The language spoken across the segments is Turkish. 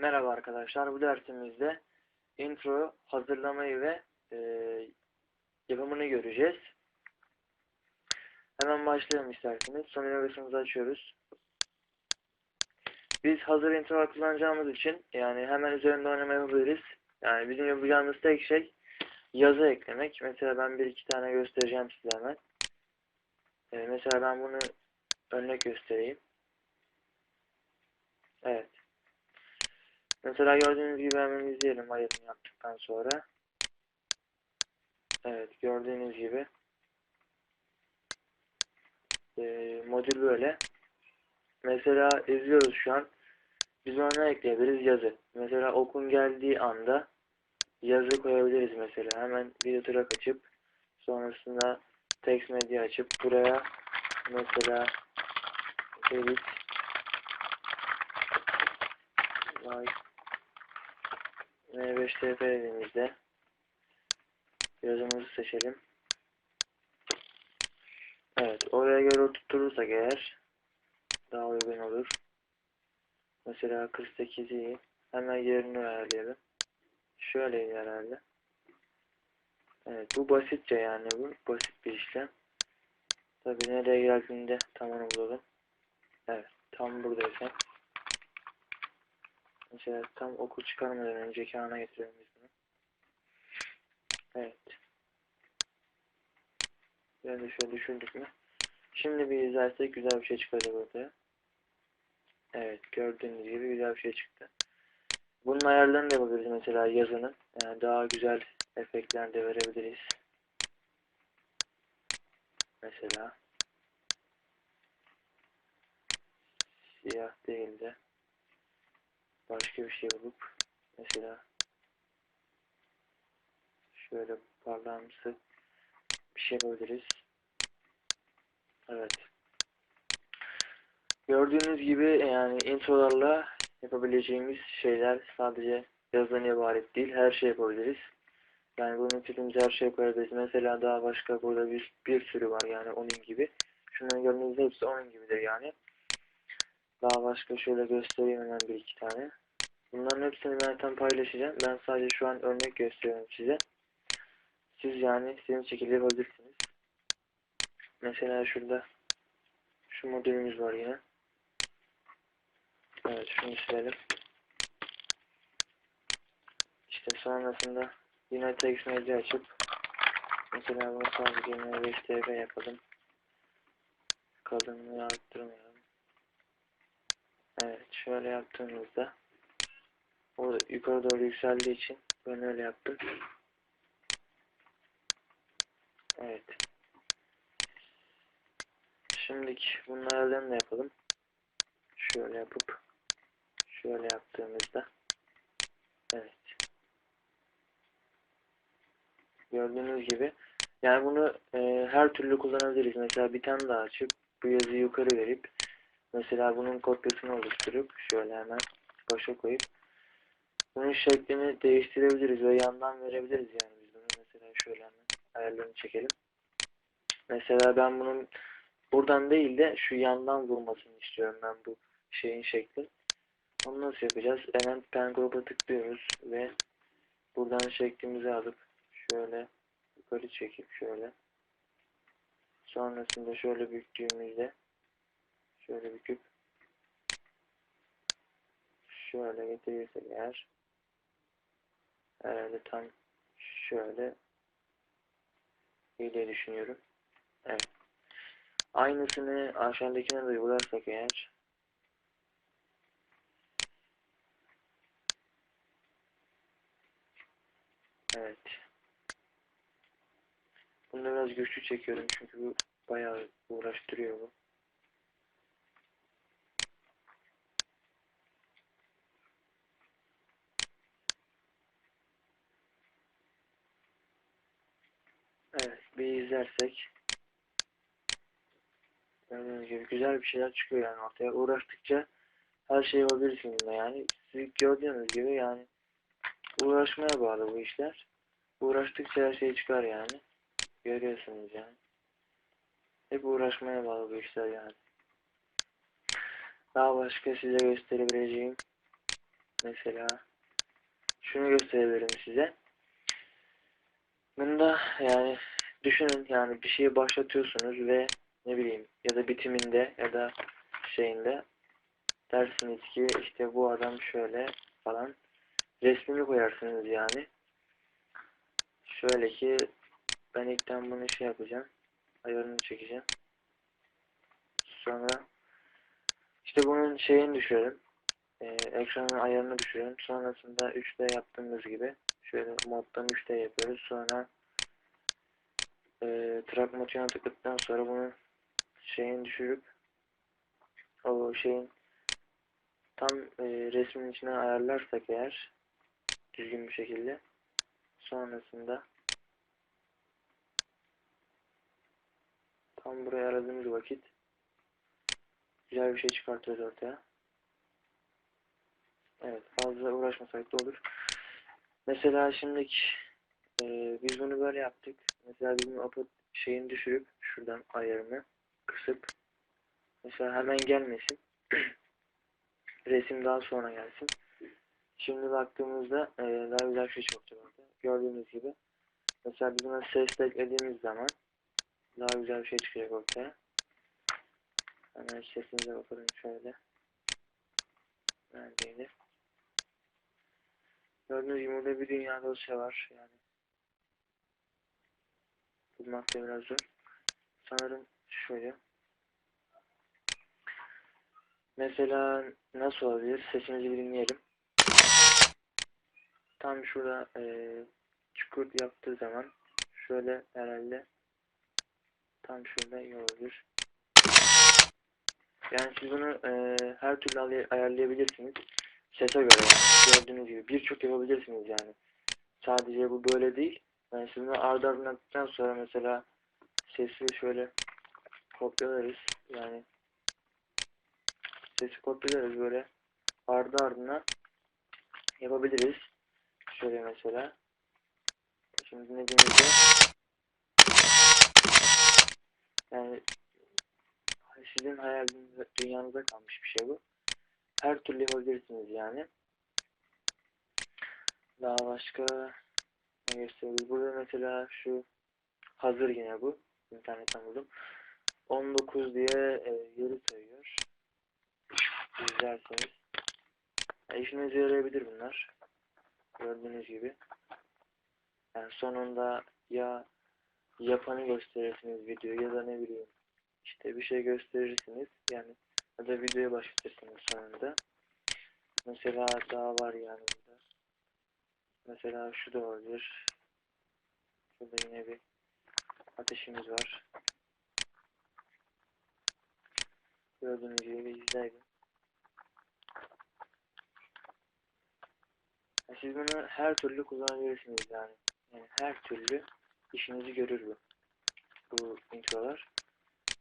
Merhaba arkadaşlar. Bu dersimizde intro hazırlamayı ve e, yapımını göreceğiz. Hemen başlayalım isterseniz. Son innovasyonumuzu açıyoruz. Biz hazır intro kullanacağımız için yani hemen üzerinde oynama. Yani bizim yapacağımız tek şey yazı eklemek. Mesela ben bir iki tane göstereceğim size hemen. E, mesela ben bunu örnek göstereyim. Evet. Mesela gördüğünüz gibi hemen izleyelim ayarını yaptıktan sonra. Evet gördüğünüz gibi. Ee, modül böyle. Mesela izliyoruz şu an. Biz ona ekleyebiliriz? Yazı. Mesela okun geldiği anda yazı koyabiliriz mesela. Hemen bir tırak açıp sonrasında text medya açıp buraya mesela edit like M5TP dediğimizde yazımızı seçelim. Evet, oraya göre oturturursak eğer daha uygun olur. Mesela 48'i hemen yerini ayarlayalım. Şöyleydi herhalde. Evet, bu basitçe yani bu basit bir işlem. Tabi nereye geldiğinde tam onu bulalım. Evet, tam buradaysa. Mesela tam oku çıkarmadan önceki ana getiriyoruz biz bunu. Evet. Biraz da şöyle düşürdük mü? Şimdi bir izlersek güzel bir şey çıkacak ortaya. Evet gördüğünüz gibi güzel bir şey çıktı. Bunun ayarlarını da yapabiliriz mesela yazının. Yani daha güzel efektler de verebiliriz. Mesela siyah değil de başka bir şey bulup mesela şöyle parlağımsı bir şey yapabiliriz. Evet. Gördüğünüz gibi yani introlarla yapabileceğimiz şeyler sadece yazıdan ibaret değil. Her şey yapabiliriz. Yani bunun istediğimiz her şey koyabiliriz. Mesela daha başka burada bir, bir sürü var yani onun gibi. Şunların gördüğünüz hepsi onun gibidir yani. Daha başka şöyle göstereyim hemen bir iki tane. Bunların hepsini zaten paylaşacağım. Ben sadece şu an örnek gösteriyorum size. Siz yani istediğiniz şekilde yapabilirsiniz. Mesela şurada şu modülümüz var yine. Evet şunu silelim. İşte sonrasında yine text medya açıp mesela bunu sadece 25 TB yapalım. Kalınlığı arttırmayalım. Evet şöyle yaptığımızda o yukarı doğru yükseldiği için ben öyle yaptım. Evet. Şimdiki ayarlarını da yapalım. Şöyle yapıp şöyle yaptığımızda evet. Gördüğünüz gibi yani bunu e, her türlü kullanabiliriz. Mesela bir tane daha açıp bu yazıyı yukarı verip mesela bunun kopyasını oluşturup şöyle hemen başa koyup bunun şeklini değiştirebiliriz ve yandan verebiliriz yani biz bunu mesela şöyle ayarlarını çekelim. Mesela ben bunun buradan değil de şu yandan vurmasını istiyorum ben bu şeyin şekli. Onu nasıl yapacağız? Hemen pen gruba tıklıyoruz ve buradan şeklimizi alıp şöyle yukarı çekip şöyle sonrasında şöyle büktüğümüzde şöyle büküp şöyle getirirsek eğer tam şöyle iyi düşünüyorum. Evet. Aynısını aşağıdakine de uygularsak eğer Evet. Bunu biraz güçlü çekiyorum çünkü bu bayağı uğraştırıyor bu. Evet, bir izlersek gördüğünüz gibi güzel bir şeyler çıkıyor yani ortaya. Uğraştıkça her şey yapabilirsiniz de yani. Siz gördüğünüz gibi yani uğraşmaya bağlı bu işler. Uğraştıkça her şey çıkar yani. Görüyorsunuz yani. Hep uğraşmaya bağlı bu işler yani. Daha başka size gösterebileceğim Mesela şunu gösterebilirim size. Bunda yani düşünün yani bir şeyi başlatıyorsunuz ve ne bileyim ya da bitiminde ya da şeyinde dersiniz ki işte bu adam şöyle falan resmini koyarsınız yani. Şöyle ki ben ilkten bunu şey yapacağım. Ayarını çekeceğim. Sonra işte bunun şeyini düşürelim. Ee, ekranın ayarını düşürelim. Sonrasında 3D yaptığımız gibi şöyle moddan 3D yapıyoruz. Sonra e, track motion'a tıkladıktan sonra bunu şeyini düşürüp o şeyin tam e, resmin içine ayarlarsak eğer düzgün bir şekilde sonrasında tam buraya aradığımız vakit güzel bir şey çıkartıyoruz ortaya. Evet fazla uğraşmasak da olur. Mesela şimdiki e, biz bunu böyle yaptık. Mesela bizim upload şeyini düşürüp şuradan ayarını kısıp mesela hemen gelmesin. Resim daha sonra gelsin. Şimdi baktığımızda e, daha güzel şey çıkacak orada. Gördüğünüz gibi. Mesela biz buna ses eklediğimiz zaman daha güzel bir şey çıkacak ortaya. Hemen sesimize bakalım şöyle. Neredeydi? Gördüğünüz gibi burada bir dünya dosya var yani. Bulmak da biraz zor. Sanırım şöyle. Mesela nasıl olabilir? Sesimizi bir dinleyelim. Tam şurada e, çukur yaptığı zaman şöyle herhalde tam şurada iyi olabilir. Yani siz bunu e, her türlü ay- ayarlayabilirsiniz. Sese göre. Gördüğünüz gibi birçok yapabilirsiniz yani. Sadece bu böyle değil. Yani siz bunu ardı yaptıktan sonra mesela sesi şöyle kopyalarız. Yani sesi kopyalarız böyle ardı ardına yapabiliriz. Şöyle mesela. Şimdi dinlediğimizde yani sizin hayalinize, dünyanıza kalmış bir şey bu. Her türlü yapabilirsiniz yani. Daha başka ne gösterebiliriz? Burada mesela şu hazır yine bu. İnternetten buldum. 19 diye e, yeri sayıyor. İzlerseniz. E, işinize yarayabilir bunlar. Gördüğünüz gibi. Yani sonunda ya yapanı gösterirsiniz video ya da ne bileyim işte bir şey gösterirsiniz yani ya da videoya başlatırsınız sonunda. Mesela daha var yani burada. Mesela şu da olabilir. Şurada yine bir ateşimiz var. Gördüğünüz gibi izleyin. Ya Siz bunu her türlü kullanabilirsiniz yani. Yani her türlü işinizi görür bu. Bu introlar.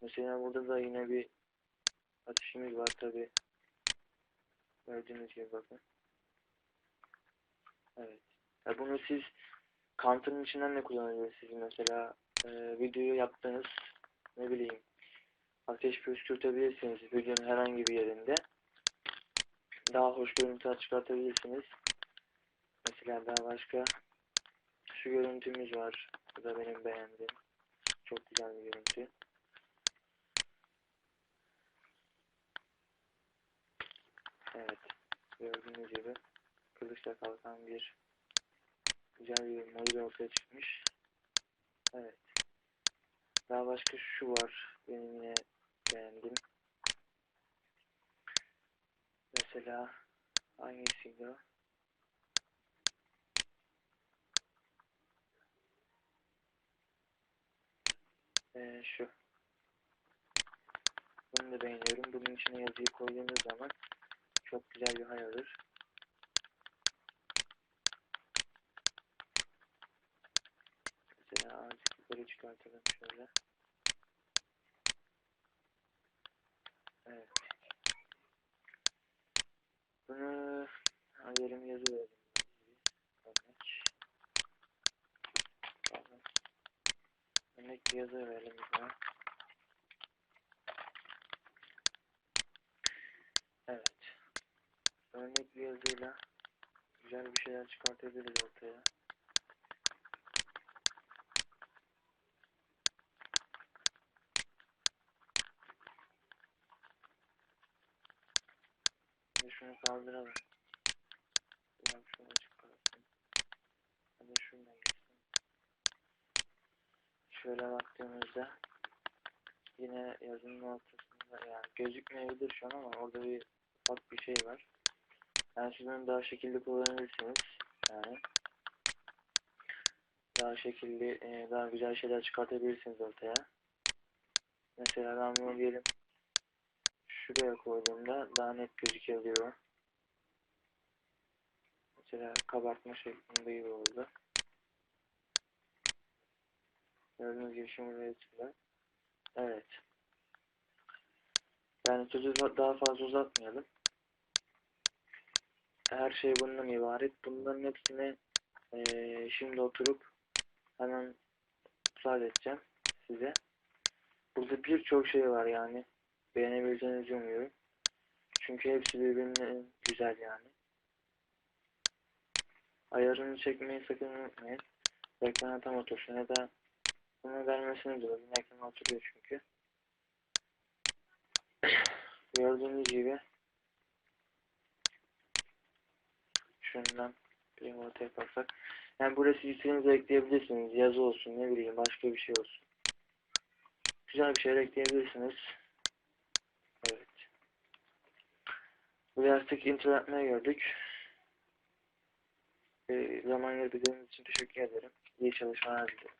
Mesela burada da yine bir ateşimiz var tabi. Gördüğünüz gibi bakın. Evet. Ya bunu siz counter'ın içinden de kullanabilirsiniz. Mesela e, videoyu yaptığınız ne bileyim ateş püskürtebilirsiniz videonun herhangi bir yerinde. Daha hoş görüntüler çıkartabilirsiniz. Mesela daha başka şu görüntümüz var. Bu da benim beğendiğim. Çok güzel bir görüntü. Evet. Gördüğünüz gibi kılıçla kalkan bir güzel bir model ortaya çıkmış. Evet. Daha başka şu var. Benim yine beğendim. Mesela hangisiydi o? Ee, şu. Bunu da beğeniyorum. Bunun içine yazıyı koyduğunuz zaman çok güzel bir hal alır. Mesela azıcık yukarı çıkartalım şöyle. Evet. Bunu ayarım yazı verelim. Örnek. Pardon. Örnek bir yazı verelim buna. Evet. Örnek bir yazıyla güzel bir şeyler çıkartabiliriz ortaya. Şimdi şunu kaldıralım. Biraz şunu çıkartayım. Hadi şundan gitsin. Şöyle baktığımızda yine yazının ortasında yani gözükmeyebilir şu an ama orada bir ufak bir şey var. Yani siz bunu daha şekilli kullanabilirsiniz. Yani daha şekilli, e, daha güzel şeyler çıkartabilirsiniz ortaya. Mesela ben bunu diyelim şuraya koyduğumda daha net gözükebiliyor. Mesela kabartma şeklinde gibi oldu. Gördüğünüz gibi şimdi buraya tıkla. Evet. Yani sözü daha fazla uzatmayalım. Her şey bundan ibaret. Bunların hepsini eee, şimdi oturup hemen müsaade edeceğim size. Burada birçok şey var yani. Beğenebileceğinizi umuyorum. Çünkü hepsi birbirine güzel yani. Ayarını çekmeyi sakın unutmayın. Ekrana tam otursun da bunu vermesini de olun. Ekrana oturuyor çünkü. Gördüğünüz gibi şundan bir ortaya yaparsak. Yani burası istediğinizi ekleyebilirsiniz. Yazı olsun ne bileyim başka bir şey olsun. Güzel bir şeyler ekleyebilirsiniz. Evet. Bu dersteki intro yapmayı gördük. Ee, zaman ayırdığınız için teşekkür ederim. İyi çalışmalar dilerim.